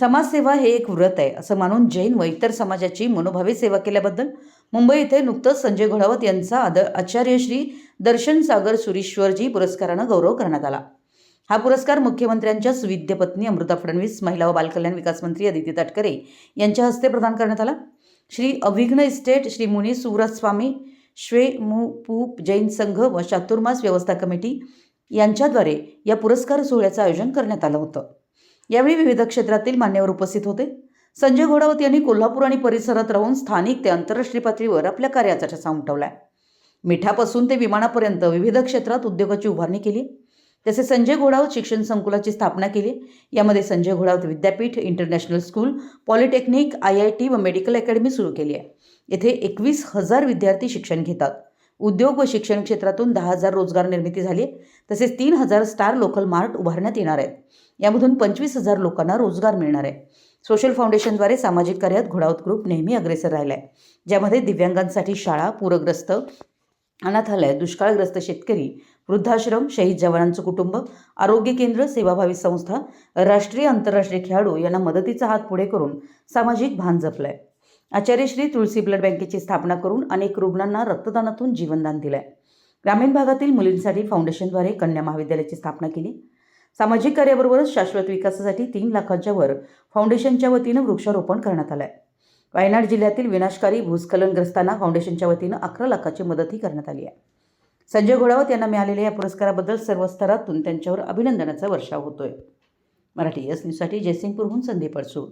समाजसेवा हे एक व्रत आहे असं मानून जैन व इतर समाजाची मनोभावे सेवा केल्याबद्दल मुंबई येथे नुकतंच संजय घोडावत यांचा आद आचार्य श्री दर्शन सागर सुरीश्वरजी पुरस्कारानं गौरव करण्यात आला. हा पुरस्कार मुख्यमंत्र्यांच्या सुविद्य पत्नी अमृता फडणवीस महिला व बालकल्याण विकास मंत्री अदिती तटकरे यांच्या हस्ते प्रदान करण्यात आला. श्री अभिघ्न इस्टेट श्री मुनी सुव्रतस्वामी श्वे मु पू जैन संघ व चातुर्मास व्यवस्था कमिटी यांच्याद्वारे या पुरस्कार सोहळ्याचं आयोजन करण्यात आलं होतं. यावेळी विविध क्षेत्रातील मान्यवर उपस्थित होते. संजय घोडावत यांनी कोल्हापूर आणि परिसरात राहून स्थानिक ते आंतरराष्ट्रीय पातळीवर आपल्या कार्याचा ठसा उमटवलाय. मिठापासून ते विमानापर्यंत विविध क्षेत्रात उद्योगाची उभारणी केली. तसे संजय घोडावत शिक्षण संकुलाची स्थापना केली. यामध्ये संजय घोडावत विद्यापीठ international school polytechnic I I T व मेडिकल अकॅडमी सुरू केली आहे. येथे एकवीस हजार विद्यार्थी शिक्षण घेतात. उद्योग व शिक्षण क्षेत्रातून दहा हजार रोजगार निर्मिती झाली तसेच तीन हजार स्टार लोकल मार्ट उभारण्यात येणार आहेत. यामधून पंचवीस हजार लोकांना रोजगार मिळणार आहे. सोशल फाउंडेशनद्वारे सामाजिक कार्यात घोडावत ग्रुप नेहमी अग्रेसर राहिला आहे ज्यामध्ये दिव्यांगांसाठी शाळा पूरग्रस्त अनाथालय दुष्काळग्रस्त शेतकरी वृद्धाश्रम शहीद जवानांचं कुटुंब आरोग्य केंद्र सेवाभावी संस्था राष्ट्रीय आंतरराष्ट्रीय खेळाडू यांना मदतीचा हात पुढे करून सामाजिक भान जपलं आहे श्री तुळसी ब्लड बँकेची स्थापना करून अनेक रुग्णांना रक्तदानातून जीवनदान दिलंय. ग्रामीण भागातील मुलींसाठी फाउंडेशनद्वारे कन्या महाविद्यालयाची स्थापना केली. सामाजिक कार्याबरोबरच शाश्वत विकासासाठी तीन लाखांच्या वर फाउंडेशनच्या वतीनं वृक्षारोपण करण्यात आलं आहे वायनाड जिल्ह्यातील विनाशकारी भूस्खलनग्रस्तांना फाउंडेशनच्या वतीनं अकरा लाखाची मदतही करण्यात आली आहे. संजय घोडावत यांना मिळालेल्या या पुरस्काराबद्दल सर्व स्तरातून त्यांच्यावर अभिनंदनाचा वर्षाव होतोय. मराठी एस न्यूजसाठी जयसिंगपूरहून संदीप अडसूळ.